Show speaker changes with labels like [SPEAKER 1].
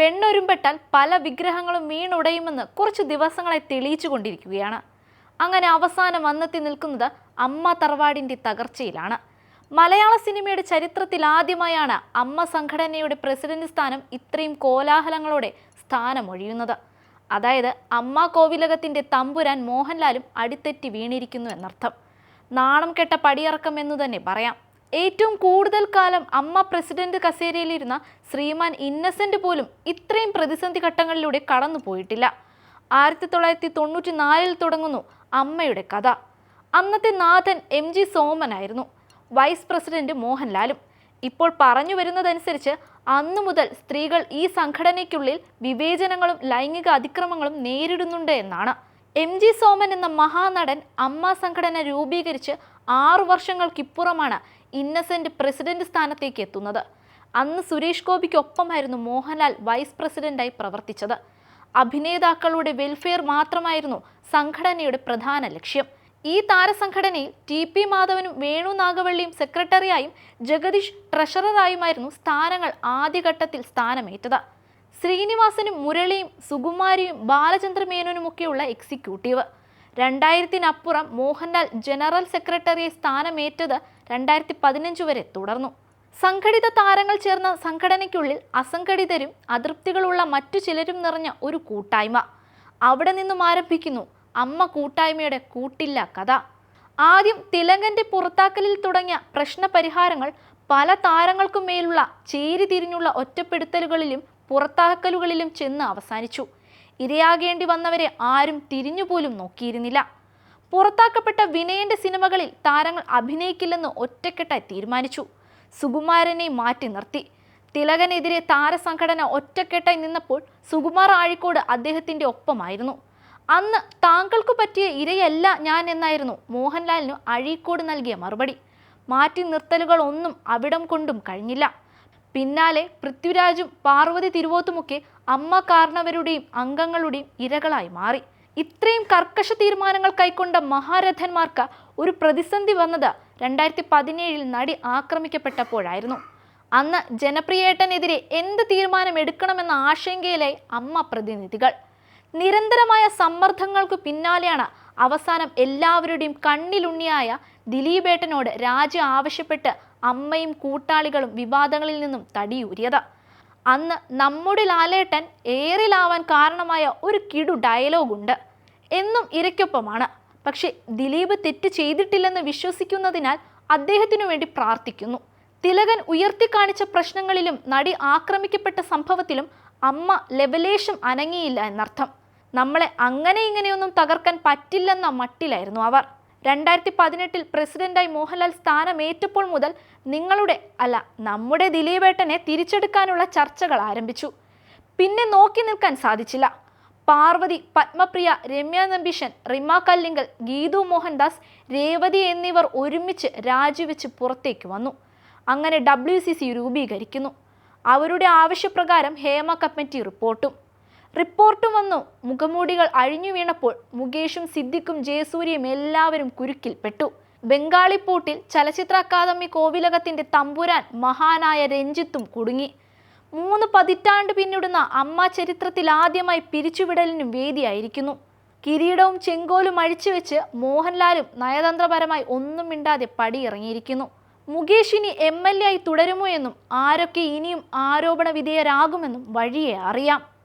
[SPEAKER 1] പെണ്ണൊരുമ്പെട്ടാൽ പല വിഗ്രഹങ്ങളും വീണുടയുമെന്ന് കുറച്ച് ദിവസങ്ങളെ തെളിയിച്ചു കൊണ്ടിരിക്കുകയാണ് അങ്ങനെ അവസാനം വന്നെത്തി നിൽക്കുന്നത് അമ്മ തറവാടിന്റെ തകർച്ചയിലാണ്. മലയാള സിനിമയുടെ ചരിത്രത്തിൽ ആദ്യമായാണ് അമ്മ സംഘടനയുടെ പ്രസിഡന്റ് സ്ഥാനം ഇത്രയും കോലാഹലങ്ങളോടെ സ്ഥാനമൊഴിയുന്നത്. അതായത് അമ്മ കോവിലകത്തിന്റെ തമ്പുരാൻ മോഹൻലാലും അടിത്തെറ്റി വീണിരിക്കുന്നു എന്നർത്ഥം. നാണം കെട്ട പടിയിറക്കം എന്നു തന്നെ പറയാം. ഏറ്റവും കൂടുതൽ കാലം അമ്മ പ്രസിഡന്റ് കസേരയിലിരുന്ന ശ്രീമാൻ ഇന്നസെന്റ് പോലും ഇത്രയും പ്രതിസന്ധി ഘട്ടങ്ങളിലൂടെ കടന്നു പോയിട്ടില്ല. ആയിരത്തി തൊള്ളായിരത്തി തൊണ്ണൂറ്റി നാലിൽ തുടങ്ങുന്നു അമ്മയുടെ കഥ. അന്നത്തെ നാഥൻ എം ജി സോമനായിരുന്നു വൈസ് പ്രസിഡന്റ് മോഹൻലാലും. ഇപ്പോൾ പറഞ്ഞു വരുന്നതനുസരിച്ച് അന്നു മുതൽ സ്ത്രീകൾ ഈ സംഘടനയ്ക്കുള്ളിൽ വിവേചനങ്ങളും ലൈംഗിക അതിക്രമങ്ങളും നേരിടുന്നുണ്ട് എന്നാണ്. എം ജി സോമൻ എന്ന മഹാനടൻ അമ്മ സംഘടന രൂപീകരിച്ച് ആറു വർഷങ്ങൾക്കിപ്പുറമാണ് ഇന്നസെന്റ് പ്രസിഡന്റ് സ്ഥാനത്തേക്ക് എത്തുന്നത്. അന്ന് സുരേഷ് ഗോപിക്കൊപ്പമായിരുന്നു മോഹൻലാൽ വൈസ് പ്രസിഡന്റായി പ്രവർത്തിച്ചത്. അഭിനേതാക്കളുടെ വെൽഫെയർ മാത്രമായിരുന്നു സംഘടനയുടെ പ്രധാന ലക്ഷ്യം. ഈ താരസംഘടനയിൽ ടി പി മാധവനും വേണു നാഗവള്ളിയും സെക്രട്ടറിയായും ജഗദീഷ് ട്രഷററായുമായിരുന്നു സ്ഥാനങ്ങൾ ആദ്യഘട്ടത്തിൽ സ്ഥാനമേറ്റത്. ശ്രീനിവാസനും മുരളിയും സുകുമാരിയും ബാലചന്ദ്രമേനോനുമൊക്കെയുള്ള എക്സിക്യൂട്ടീവ്. രണ്ടായിരത്തിനപ്പുറം മോഹൻലാൽ ജനറൽ സെക്രട്ടറി സ്ഥാനമേറ്റത് രണ്ടായിരത്തി പതിനഞ്ച് വരെ തുടർന്നു. സംഘടിത താരങ്ങൾ ചേർന്ന സംഘടനയ്ക്കുള്ളിൽ അസംഘടിതരും അതൃപ്തികളുള്ള മറ്റു ചിലരും നിറഞ്ഞ ഒരു കൂട്ടായ്മ. അവിടെ നിന്നും ആരംഭിക്കുന്നു അമ്മ കൂട്ടായ്മയുടെ കൂട്ടില്ല കഥ. ആദ്യം തിലങ്കന്റെ പുറത്താക്കലിൽ തുടങ്ങിയ പ്രശ്നപരിഹാരങ്ങൾ പല താരങ്ങൾക്കും മേലുള്ള ചേരി തിരിഞ്ഞുള്ള ഒറ്റപ്പെടുത്തലുകളിലും പുറത്താക്കലുകളിലും ചെന്ന് അവസാനിച്ചു. ഇരയാകേണ്ടി വന്നവരെ ആരും തിരിഞ്ഞുപോലും നോക്കിയിരുന്നില്ല. പുറത്താക്കപ്പെട്ട വിനയന്റെ സിനിമകളിൽ താരങ്ങൾ അഭിനയിക്കില്ലെന്ന് ഒറ്റക്കെട്ടായി തീരുമാനിച്ചു. സുകുമാരനെ മാറ്റി നിർത്തി. തിലകനെതിരെ താരസംഘടന ഒറ്റക്കെട്ടായി നിന്നപ്പോൾ സുകുമാർ ആഴിക്കോട് അദ്ദേഹത്തിന്റെ ഒപ്പമായിരുന്നു. അന്ന് താങ്കൾക്ക് പറ്റിയ ഇരയല്ല ഞാൻ എന്നായിരുന്നു മോഹൻലാലിനു അഴീക്കോട് നൽകിയ മറുപടി. മാറ്റി നിർത്തലുകളൊന്നും അവിടം കൊണ്ടും കഴിഞ്ഞില്ല. പിന്നാലെ പൃഥ്വിരാജും പാർവതി തിരുവോത്തുമൊക്കെ അമ്മ കാരണവരുടെയും അംഗങ്ങളുടെയും ഇരകളായി മാറി. ഇത്രയും കർക്കശ തീരുമാനങ്ങൾ കൈക്കൊണ്ട മഹാരഥന്മാർക്ക് ഒരു പ്രതിസന്ധി വന്നത് രണ്ടായിരത്തി പതിനേഴിൽ നടി ആക്രമിക്കപ്പെട്ടപ്പോഴായിരുന്നു. അന്ന് ജനപ്രിയേട്ടനെതിരെ എന്ത് തീരുമാനം എടുക്കണമെന്ന ആശങ്കയിലായി അമ്മ പ്രതിനിധികൾ. നിരന്തരമായ സമ്മർദ്ദങ്ങൾക്ക് പിന്നാലെയാണ് അവസാനം എല്ലാവരുടെയും കണ്ണിലുണ്ണിയായ ദിലീപേട്ടനോട് രാജി ആവശ്യപ്പെട്ട് അമ്മയും കൂട്ടാളികളും വിവാദങ്ങളിൽ നിന്നും തടിയൂരിയത്. അന്ന് നമ്മുടെ ലാലേട്ടൻ ഏറിലാവാൻ കാരണമായ ഒരു കിടു ഡയലോഗുണ്ട് എന്നും ഇരയ്ക്കൊപ്പമാണ്. പക്ഷേ ദിലീപ് തെറ്റ് ചെയ്തിട്ടില്ലെന്ന് വിശ്വസിക്കുന്നതിനാൽ അദ്ദേഹത്തിനു വേണ്ടി പ്രാർത്ഥിക്കുന്നു. തിലകൻ ഉയർത്തിക്കാണിച്ച പ്രശ്നങ്ങളിലും നടി ആക്രമിക്കപ്പെട്ട സംഭവത്തിലും അമ്മ ലെവലേഷം അനങ്ങിയില്ല എന്നർത്ഥം. നമ്മളെ അങ്ങനെ ഇങ്ങനെയൊന്നും തകർക്കാൻ പറ്റില്ലെന്ന മട്ടിലായിരുന്നു അവർ. രണ്ടായിരത്തി പതിനെട്ടിൽ പ്രസിഡന്റായി മോഹൻലാൽ സ്ഥാനമേറ്റപ്പോൾ മുതൽ നിങ്ങളുടെ അല്ല നമ്മുടെ ദിലീപേട്ടനെ തിരിച്ചെടുക്കാനുള്ള ചർച്ചകൾ ആരംഭിച്ചു. പിന്നെ നോക്കി നിൽക്കാൻ സാധിച്ചില്ല. പാർവതി പത്മപ്രിയ രമ്യ നമ്പിഷൻ റിമ കല്ലിങ്കൽ ഗീതു മോഹൻദാസ് രേവതി എന്നിവർ ഒരുമിച്ച് രാജിവെച്ച് പുറത്തേക്ക് വന്നു. അങ്ങനെ ഡബ്ല്യു രൂപീകരിക്കുന്നു. അവരുടെ ആവശ്യപ്രകാരം ഹേമ കമ്മിറ്റി റിപ്പോർട്ടും. റിപ്പോർട്ടും വന്നു. മുഖമൂടികൾ അഴിഞ്ഞു വീണപ്പോൾ മുകേഷും സിദ്ദിഖും ജയസൂര്യയും എല്ലാവരും കുരുക്കിൽപ്പെട്ടു. ബംഗാളിപ്പൂട്ടിൽ ചലച്ചിത്ര അക്കാദമി കോവിലകത്തിന്റെ തമ്പുരാൻ മഹാനായ രഞ്ജിത്തും കുടുങ്ങി. മൂന്ന് പതിറ്റാണ്ട് പിന്നിടുന്ന അമ്മ ചരിത്രത്തിൽ ആദ്യമായി പിരിച്ചുവിടലിനും വേദിയായിരിക്കുന്നു. കിരീടവും ചെങ്കോലും അഴിച്ചുവെച്ച് മോഹൻലാലും നയതന്ത്രപരമായി ഒന്നും മിണ്ടാതെ പടിയിറങ്ങിയിരിക്കുന്നു. മുകേഷ് ഇനി എം എൽ എ ആയി തുടരുമോ എന്നും ആരൊക്കെ ഇനിയും ആരോപണ വിധേയരാകുമെന്നും വഴിയെ അറിയാം.